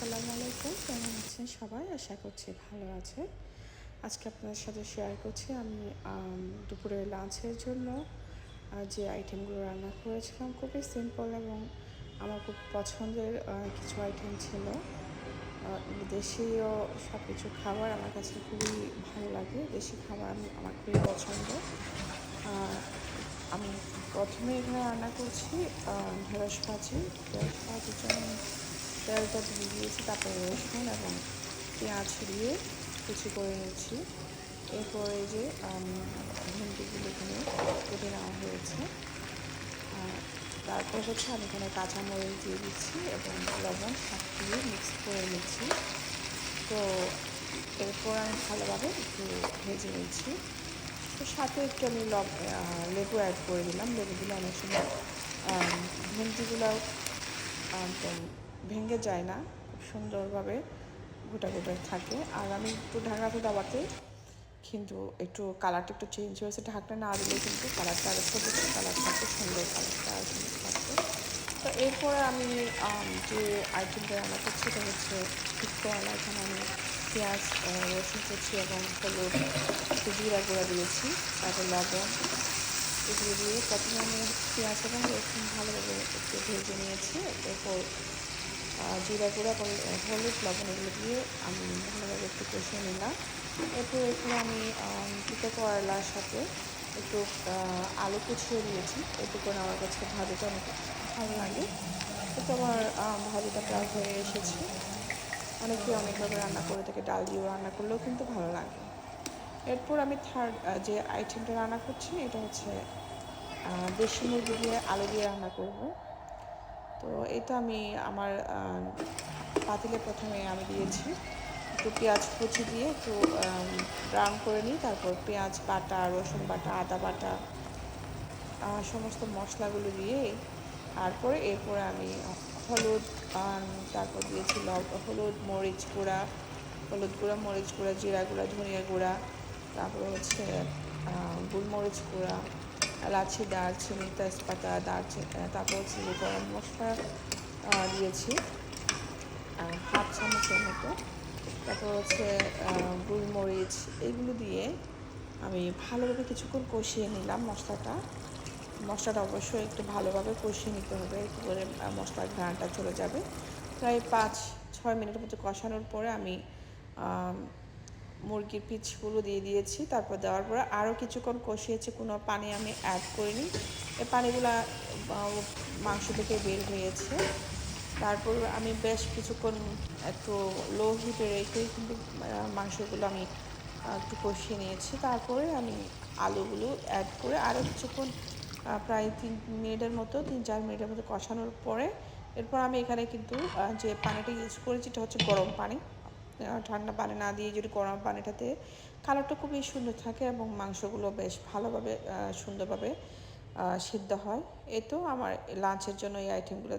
আসসালামু আলাইকুম। কেমন আছেন সবাই? আশা করছি ভালো আছে আজকে আপনাদের সাথে শেয়ার করছি। আমি দুপুরের লাঞ্চের জন্য যে আইটেমগুলো রান্না করেছিলাম খুবই সিম্পল এবং আমার খুব পছন্দের কিছু আইটেম ছিল। দেশীয় সব কিছু খাবার আমার কাছে খুবই ভালো লাগে। দেশি খাবার আমি- আমার খুবই পছন্দ। আমি প্রথমে এখানে রান্না করছি ঢেঁড়স ভাজি। ঢেঁড়স ভাজির জন্য তেলটা দিয়ে দিয়েছি তারপরে রসুন এবং পেঁয়াজ দিয়ে কুচি করে নিচ্ছি এরপরে যে আম, ভেন্ডিগুলো এখানে কেটে নেওয়া হয়েছে। তারপর হচ্ছে আমি এখানে কাঁচামরিচ দিয়ে দিচ্ছি এবং লবণ সব দিয়ে মিক্স করে নিচ্ছি। তো এরপর আমি ভালোভাবে একটু ভেজে নিচ্ছি। তো সাথে একটু আমি লব লেবু অ্যাড করে দিলাম। লেবু দিলে অনেক সময় একদম ভেঙে যায় না, খুব সুন্দরভাবে গোটা গোটা থাকে। আর আমি একটু ঢাকনাতে দাবাতে, কিন্তু একটু কালারটা একটু চেঞ্জ হয়েছে, ঢাকনা না দিলে কিন্তু কালারটা আর একটু কালার থাকতো সুন্দর কালারটা আর থাকতো তো এরপরে আমি যে আইটেমটা রান্না করছি সেটা হচ্ছে শুক্তোয়ালা এখানে আমি পেঁয়াজ রসুন কুচি এবং হলুদ, একটু জিরা গুঁড়া দিয়েছি, তারপর লবণ এগুলো দিয়ে প্রথমে আমি পেঁয়াজ এবং রসুন ভালোভাবে একটু ভেজে নিয়েছি, এরপর জিরা গুঁড়া হলুদ লবণ এগুলো দিয়ে আমি ভালোভাবে একটু কষিয়ে নিলাম। এরপর এখানে আমি তিতো করলার সাথে একটু আলু কুচিয়ে দিয়েছি এতে করে আমার কাছে ভাজিটা অনেক ভালো লাগে। তো আমার ভাজিটা প্রায় হয়ে এসেছে। অনেকে অনেকভাবে রান্না করে থাকে, ডাল দিয়েও রান্না করলেও কিন্তু ভালো লাগে। এরপর আমি থার্ড যে আইটেমটা রান্না করছি, এটা হচ্ছে দেশি মুরগি দিয়ে আলু দিয়ে রান্না করব। তো এটা আমি আমার পাতিলে প্রথমে আমি দিয়েছি। একটু পেঁয়াজ কুচি দিয়ে একটু ব্রাউন করে নিই, তারপর পেঁয়াজ বাটা, রসুন বাটা, আদা বাটা সমস্ত মশলাগুলো দিয়ে তারপরে এরপরে আমি হলুদ তারপর দিয়েছি হলুদ, মরিচ গুঁড়া, হলুদ গুঁড়া, মরিচ গুঁড়া, জিরা গুঁড়া, ধনিয়া গুঁড়া, তারপর হচ্ছে গোলমরিচ গুঁড়া এলাচি দারচিনি তেজপাতা দারচিনি তারপর হচ্ছে যে গরম মশলা দিয়েছি। হাফ চামচের মতো। তারপর হচ্ছে গোলমরিচ এগুলো দিয়ে আমি ভালোভাবে কিছুক্ষণ কষিয়ে নিলাম মশলাটা। মশলাটা অবশ্যই একটু ভালোভাবে কষিয়ে নিতে হবে একটু করে মশলার ঘ্রাণটা চলে যাবে। প্রায় পাঁচ ছয় মিনিটের মতো কষানোর পরে আম, মুরগির পিচগুলো দিয়ে দিয়েছি, তারপর দেওয়ার পরে আরও কিছুক্ষণ কষিয়েছি, কোনো পানি আমি অ্যাড করিনি। এই পানিগুলো মাংস থেকে বের হয়েছে। তারপর আমি বেশ কিছুক্ষণ একটু লো হিটে রেখে কিন্তু মাংসগুলো আমি একটু কষিয়ে নিয়েছি। তারপরে আমি আলুগুলো অ্যাড করে আরও কিছুক্ষণ প্রায় তিন মিনিটের মতো, তিন চার মিনিটের মতো কষানোর পরে, এরপর আমি এখানে কিন্তু যে পানিটা ইউজ করেছি, এটা হচ্ছে গরম পানি। ঠান্ডা পানি না দিয়ে যদি গরম পানিটাতে কালারটা খুবই সুন্দর থাকে এবং মাংসগুলো বেশ ভালোভাবে সুন্দরভাবে সিদ্ধ হয়। এ তো আমার লাঞ্চের জন্য এই আইটেমগুলো